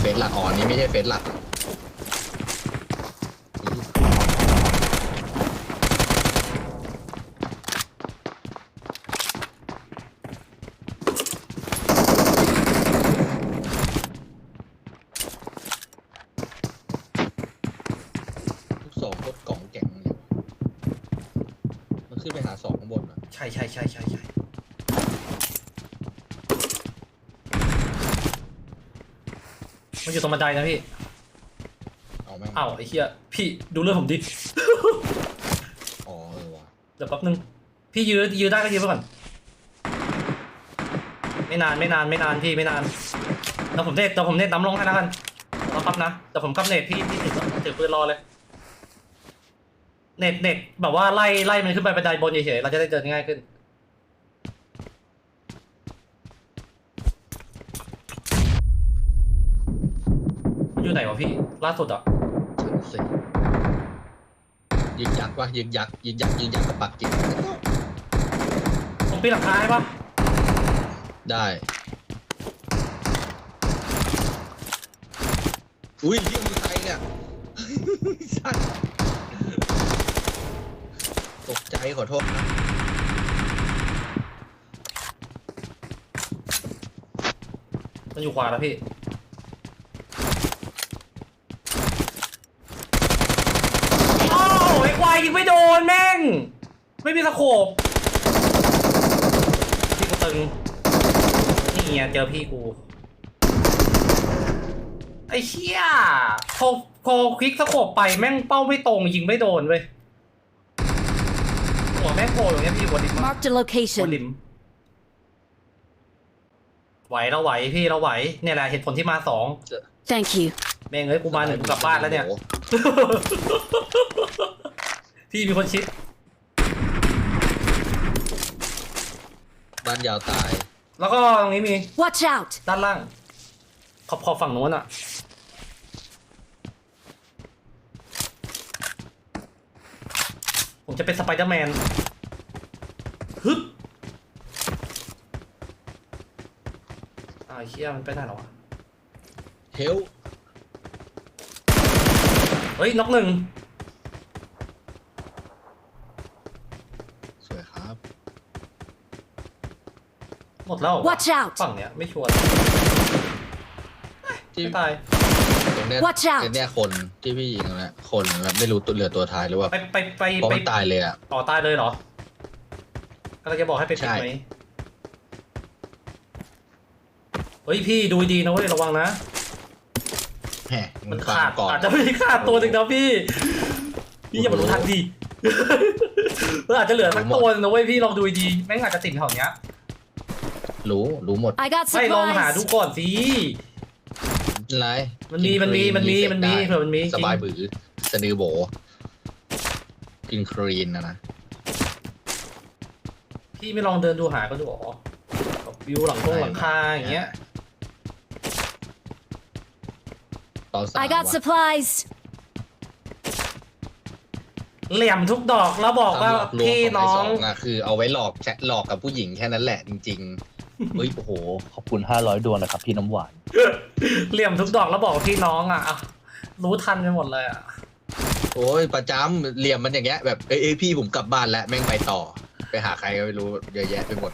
เฟซหลักอ๋อนี่ไม่ใช่เฟซหลักลูกสองโคตรกล่องแก่งเลยมันขึ้นไปหาสองข้างบนอะ ใช่ใช่ใช่ใช่ใช่ มันอยู่ตรงบันไดนะพี่เอาแม่งเอ้าไอ้เหี้ยพี่ดูเรื่องผมดิ อ๋อเออว่ะเดี๋ยวแป๊บนึง พี่ยื้อยื้อได้ก็ยื้อไปก่อน ไม่นานไม่นานไม่นานพี่ไม่นานเดี๋ยวผมเน็ตเดี๋ยวผมเน็ตน้ำลงให้แล้วกันรอครับนะเดี๋ยวผมกับเน็ตพี่พี่ถือถือปืนรอเลย เน็ตเน็ตแบบว่าไล่ไล่มันขึ้นไปบันไดบนเฉยๆเราจะได้เดินง่ายขึ้น อยู่ไหนวะพี่ ล่าสุดอะชั้นสี่ยิงยักษ์วะยิงยักษ์ยิงยักษ์ยิงยักษ์กับปักกิ่งผมปีนหลังคาให้ปะได้อุ้ยเรียกมือใครเนี่ยสัตว์ตกใจขอโทษนะมันอยู่ขวาแล้วพี่ โอ้ไอ้ควา ยยิงไม่โดนแม่ง ไม่มีสโคปพี่กูตึง นี่ไงเจอพี่กู ไอ้เชี่ยพอพอคลิกสโคปไปแม่งเป้าไม่ตรงยิงไม่โดนเว้ยหัวแม่งโผล่อย่างเงี้ยพี่หัวดิม Marked a หัว location. ดิม ไหวเราไหวพี่เราไหวเนี่ยแหละเหตุผลที่มาสอง Thank you. แม่งเอ้ยกูมาหนึ่งกูกลับบ้านแล้วเนี่ย โอ้โห พี่มีคนชิดบ้านยาวตาย แล้วก็ตรงนี้มี Watch out! ด้านล่าง ขอบขอบฝั่งโน้นอะ ผมจะเป็นสไปเดอร์แมนฮึบอ้าวไอ้เชี่ยมันไปได้เหรอวะ เฮล เฮ้ยน็อกหนึ่ง สวยครับ หมดแล้วเหรอวะ Watch out! ฝั่งเนี้ยไม่ชัวร์ที่ไม่ตาย ตรงเนี้ย Watch out ตรงเนี้ยคนที่พี่ยิงตรงเนี้ยคนแบบไม่รู้ตัวเหลือตัวท้ายหรือว่าไปไปไปเพราะไปมันตายเลยอะ ต่อตายเลยเหรอก็เลยจะบอกให้ไปปิดใช่ ไหมเฮ้ยพี่ดูดีนะเว้ยระวังนะ แหมมันฟังขาดก่อน อาจจะไม่ได้ขาดตัวหนึ่งนะพี่ พี่อย่ามารู้ทันดิมันอาจจะเหลือสักตัวหนึงนะเว้ยพี่ลองดูดีแม่งอาจจะติดแถวเนี้ย รู้รู้หมด I got ไม่ลองหาดู supplies. ก่อนสิ ไรมันมีมันมีมันมีมันมีเผื่อมันมีจริง สบายบือสนือโบกินครีนนะนะพี่ไม่ลองเดินดูหาก็ดูอ๋อแบบวิวหลังตรงหลังคาอย่างเงี้ย ตอนสาม I got ว่ะ supplies. เหลี่ยมทุกดอกแล้วบอกว่าตมหลอกลวงพี่ของไอ้น้อสงองอะคือเอาไว้หลอกแชทหลอกกับผู้หญิงแค่นั้นแหละจริงๆ เฮ้ยโอ้โห ขอบคุณ500ดวงนะครับพี่น้ำหวาน เหลี่ยมทุกดอกแล้วบอกว่าพี่น้องอะอะรู้ทันไปหมดเลยอะ โอ้ยประจำเหลี่ยมมันอย่างเงี้ยแบบเอ้ยเอ้ยพี่ผมกลับบ้านแล้วแม่งไปต่อ ไปหาใครก็ไม่รู้เยอะแยะไปหมด